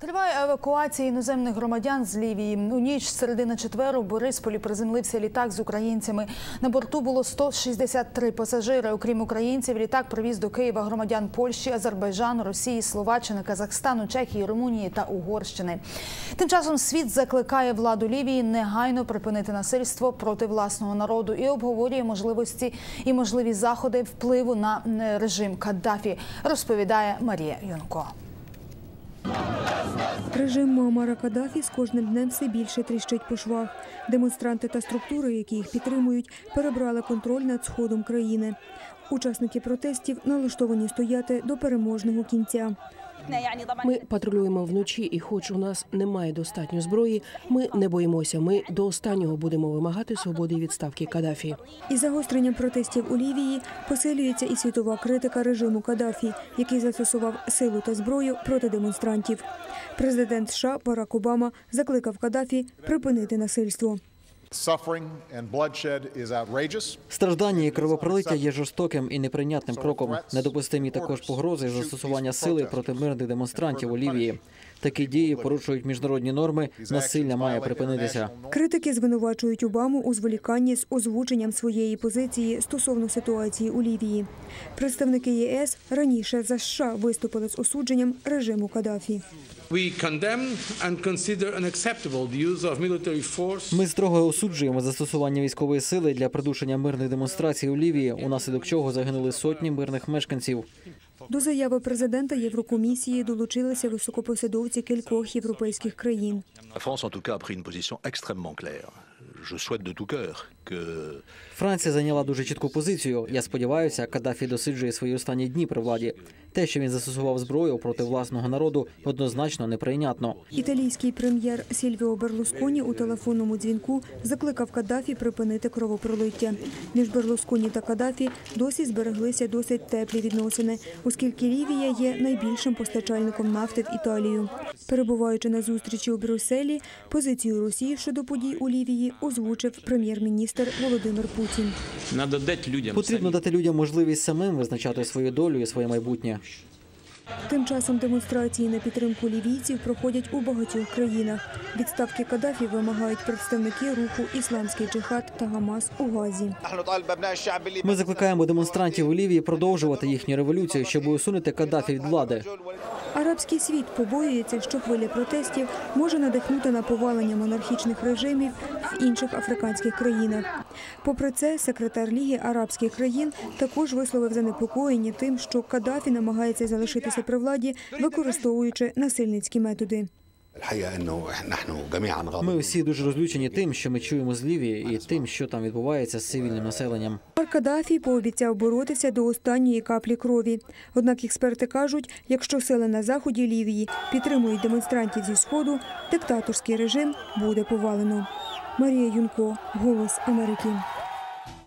Триває евакуація іноземних громадян з Лівії. У ніч з середи на четвер у Борисполі приземлився літак з українцями. На борту було 163 пасажири. Окрім українців, літак привіз до Києва громадян Польщі, Азербайджану, Росії, Словаччини, Казахстану, Чехії, Румунії та Угорщини. Тим часом світ закликає владу Лівії негайно припинити насильство проти власного народу і обговорює можливості і можливі заходи впливу на е, режим Каддафі. Розповідає Марія Юнко. Режим Мамара Каддафі з кожним днем все більше тріщить по швах. Демонстранти та структури, які їх підтримують, перебрали контроль над сходом країни. Учасники протестів налаштовані стояти до переможного кінця. Ми патрулюємо вночі, і хоч у нас немає достатньо зброї, ми не боїмося. Ми до останнього будемо вимагати свободи і відставки Каддафі. Із загостренням протестів у Лівії посилюється і світова критика режиму Каддафі, який застосував силу та зброю проти демонстрантів. Президент США Барак Обама закликав Каддафі припинити насильство. Страждання і кровопролиття є жорстоким і неприйнятним кроком. Недопустимі також погрози застосування сили проти мирних демонстрантів у Лівії. Такі дії порушують міжнародні норми. Насилля має припинитися. Критики звинувачують Обаму у зволіканні з озвученням своєї позиції стосовно ситуації у Лівії. Представники ЄС раніше за США виступили з осудженням режиму Каддафі. Ми строго осуджуємо застосування військової сили для придушення мирних демонстрацій у Лівії, унаслідок чого загинули сотні мирних мешканців. До заяви президента Єврокомісії долучилися високопосадовці кількох європейських країн. La France, en tout cas, a pris une Франція зайняла дуже чітку позицію. Я сподіваюся, Каддафі досиджує свої останні дні при владі. Те, що він застосував зброю проти власного народу, однозначно неприйнятно. Італійський прем'єр Сільвіо Берлусконі у телефонному дзвінку закликав Каддафі припинити кровопролиття. Між Берлусконі та Каддафі досі збереглися досить теплі відносини, оскільки Лівія є найбільшим постачальником нафти в Італію. Перебуваючи на зустрічі у Брюсселі, позицію Росії щодо подій у Лівії озвучив прем'єр-міністр Володимир Путін. Надо дати людям Потрібно дати людям можливість самим визначати свою долю і своє майбутнє. Тим часом демонстрації на підтримку лівійців проходять у багатьох країнах. Відставки Каддафі вимагають представники руху Ісламський джихад та Гамас у Газі. Ми закликаємо демонстрантів у Лівії продовжувати їхню революцію, щоб усунути Каддафі від влади. Арабський світ побоюється, що хвиля протестів може надихнути на повалення монархічних режимів в інших африканських країнах. Попри це, секретар Ліги арабських країн також висловив занепокоєння тим, що Каддафі намагається залишитися залишатися при владі, використовуючи насильницькі методи. Ми всі дуже розлючені тим, що ми чуємо з Лівії, і тим, що там відбувається з цивільним населенням. Каддафі пообіцяв боротися до останньої каплі крові. Однак експерти кажуть, якщо сили на заході Лівії підтримують демонстрантів зі сходу, диктаторський режим буде повалено. Марія Юнко, голос Америки.